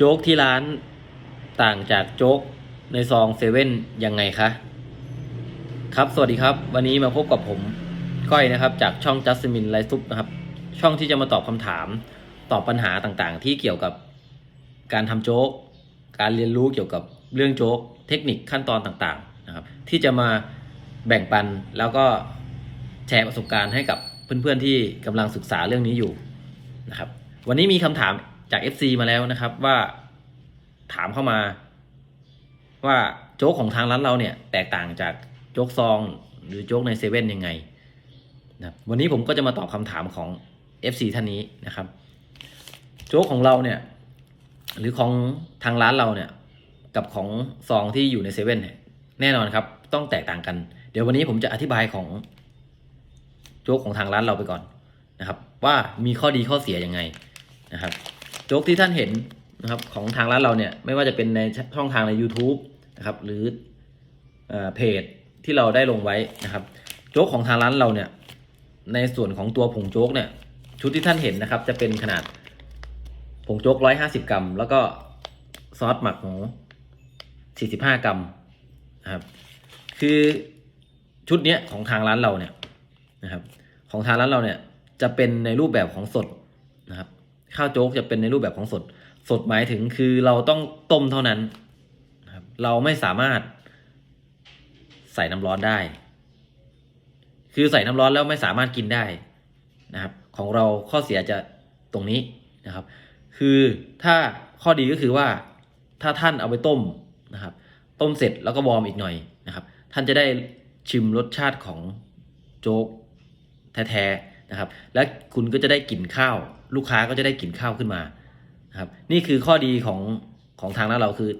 โจ๊กที่ร้านต่างจากโจ๊กในซองเซเว่นยังไงคะ ครับสวัสดีครับ วันนี้มาพบกับผมก้อยนะครับ จากช่อง j u s t m i n ไลฟ์ซุปนะครับ ช่องที่จะมาตอบคำถามตอบปัญหาต่างๆ ที่เกี่ยวกับการทำโจ๊ก การเรียนรู้เกี่ยวกับเรื่องโจ๊ก เทคนิคขั้นตอนต่างๆนะครับ ที่จะมาแบ่งปันแล้วก็แชร์ประสบการณ์ให้กับเพื่อนๆที่กำลังศึกษาเรื่องนี้อยู่นะครับ วันนี้มีคำถาม จาก FC มาแล้วนะครับว่าถามเข้ามา ว่าโจ๊กของทางร้านเราเนี่ย แตกต่างจากโจ๊กซองหรือโจ๊กในเซเว่นยังไงนะครับวันนี้ผมก็จะมาตอบคำถามของ FC ท่านนี้นะครับ โจ๊กของเราเนี่ย หรือของทางร้านเราเนี่ย กับของซองที่อยู่ในเซเว่นเนี่ยแน่นอนครับ ต้องแตกต่างกัน เดี๋ยววันนี้ผมจะอธิบายของโจ๊กของทางร้านเราไปก่อนนะครับ ว่ามีข้อดีข้อเสียยังไงนะครับ โจ๊กที่ท่านเห็นนะครับของทางร้านเราเนี่ยไม่ว่าจะเป็นในช่องทางใน YouTube นะครับหรือเออเพจที่เราได้ลงไว้นะครับ โจ๊กของทางร้านเราเนี่ยในส่วนของตัวผงโจ๊กเนี่ยชุดที่ท่านเห็นนะครับ จะเป็นขนาดผงโจ๊กร้อยห้าสิบกรัม แล้วก็ซอสหมักหมูสี่สิบห้ากรัมนะครับ คือชุดเนี้ยของทางร้านเราเนี่ยนะครับ ของทางร้านเราเนี่ยจะเป็นในรูปแบบของสดนะครับ ข้าวโจ๊กจะเป็นในรูปแบบของสด สดหมายถึงคือเราต้องต้มเท่านั้นนะครับเราไม่สามารถใส่น้ำร้อนได้ คือใส่น้ำร้อนแล้วไม่สามารถกินได้นะครับ ของเราข้อเสียจะตรงนี้นะครับ คือถ้าข้อดีก็คือว่าถ้าท่านเอาไปต้มนะครับ ต้มเสร็จแล้วก็วอร์มอีกหน่อยนะครับ ท่านจะได้ชิมรสชาติของโจ๊กแท้ๆนะครับ และคุณก็จะได้กลิ่นข้าว ลูกค้าก็จะได้กลิ่นข้าวขึ้นมานะครับนี่คือข้อดีของของทางร้านเราคือ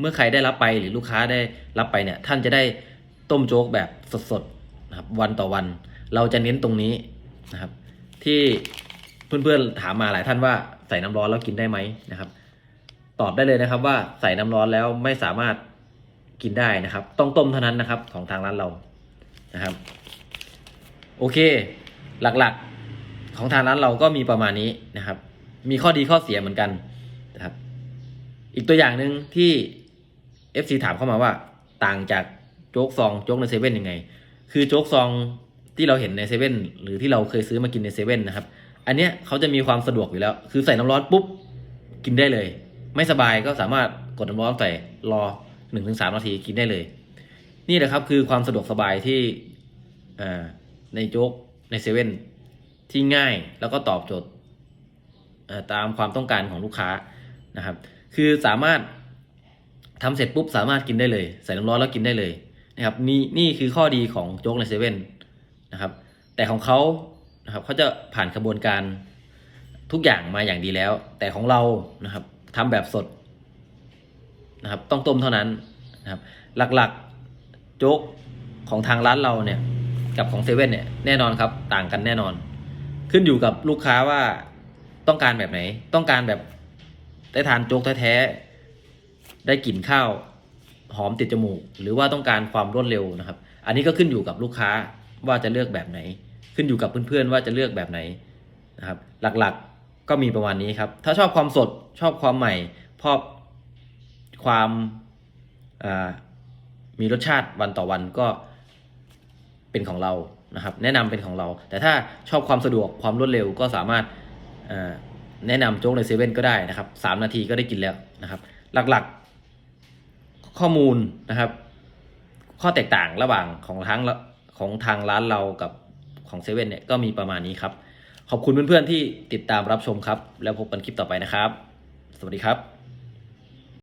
เมื่อใครได้รับไปหรือลูกค้าได้รับไปเนี่ยท่านจะได้ต้มโจ๊กแบบสดๆนะครับวันต่อวัน เราจะเน้นตรงนี้นะครับ ที่เพื่อนๆถามมาหลายท่านว่าใส่น้ำร้อนแล้วกินได้ไหมนะครับ ตอบได้เลยนะครับว่าใส่น้ำร้อนแล้วไม่สามารถกินได้นะครับ ต้องต้มเท่านั้นนะครับของทางร้านเรานะครับ โอเค หลักๆ ของทางร้านเราก็มีประมาณนี้นะครับ มีข้อดีข้อเสียเหมือนกันนะครับ อีกตัวอย่างหนึ่งที่ FC ถามเข้ามาว่าต่างจากโจ๊กซองโจ๊กในเซเว่นยังไง คือโจ๊กซองที่เราเห็นในเซเว่นหรือที่เราเคยซื้อมากินในเซเว่นนะครับ อันเนี้ยเขาจะมีความสะดวกอยู่แล้ว คือใส่น้ำร้อนปุ๊บกินได้เลย ไม่สบายก็สามารถกดน้ำร้อนใส่รอหนึ่งถึงสามนาทีกินได้เลย นี่แหละครับคือความสะดวกสบายที่ในโจ๊กในเซเว่น ที่ง่ายแล้วก็ตอบโจทย์ตามความต้องการของลูกค้านะครับ คือสามารถทำเสร็จปุ๊บสามารถกินได้เลย ใส่น้ำร้อนแล้วกินได้เลยนะครับนี่นี่คือข้อดีของโจ๊กในเซเว่นนะครับ แต่ของเขานะครับเขาจะผ่านกระบวนการทุกอย่างมาอย่างดีแล้ว แต่ของเรานะครับทำแบบสดนะครับต้องต้มเท่านั้นนะครับหลักๆโจ๊กของทางร้านเราเนี่ยกับของเซเว่นเนี่ยแน่นอนครับต่างกันแน่นอน ขึ้นอยู่กับลูกค้าว่าต้องการแบบไหน ต้องการแบบได้ทานโจ๊กแท้ๆได้กลิ่นข้าวหอมติดจมูก หรือว่าต้องการความรวดเร็วนะครับ อันนี้ก็ขึ้นอยู่กับลูกค้าว่าจะเลือกแบบไหน ขึ้นอยู่กับเพื่อนๆว่าจะเลือกแบบไหนนะครับ หลักๆก็มีประมาณนี้ครับ ถ้าชอบความสดชอบความใหม่ชอบความมีรสชาติวันต่อวันก็เป็นของเรา นะครับแนะนำเป็นของเรา แต่ถ้าชอบความสะดวกความรวดเร็วก็สามารถแนะนำโจ๊กในเซเว่นก็ได้นะครับสามนาทีก็ได้กินแล้วนะครับ หลักๆข้อมูลนะครับ ข้อแตกต่างระหว่างของทั้งของทางร้านเรากับของเซเว่นเนี่ยก็มีประมาณนี้ครับ ขอบคุณเพื่อนๆที่ติดตามรับชมครับ แล้วพบกันคลิปต่อไปนะครับ สวัสดีครับ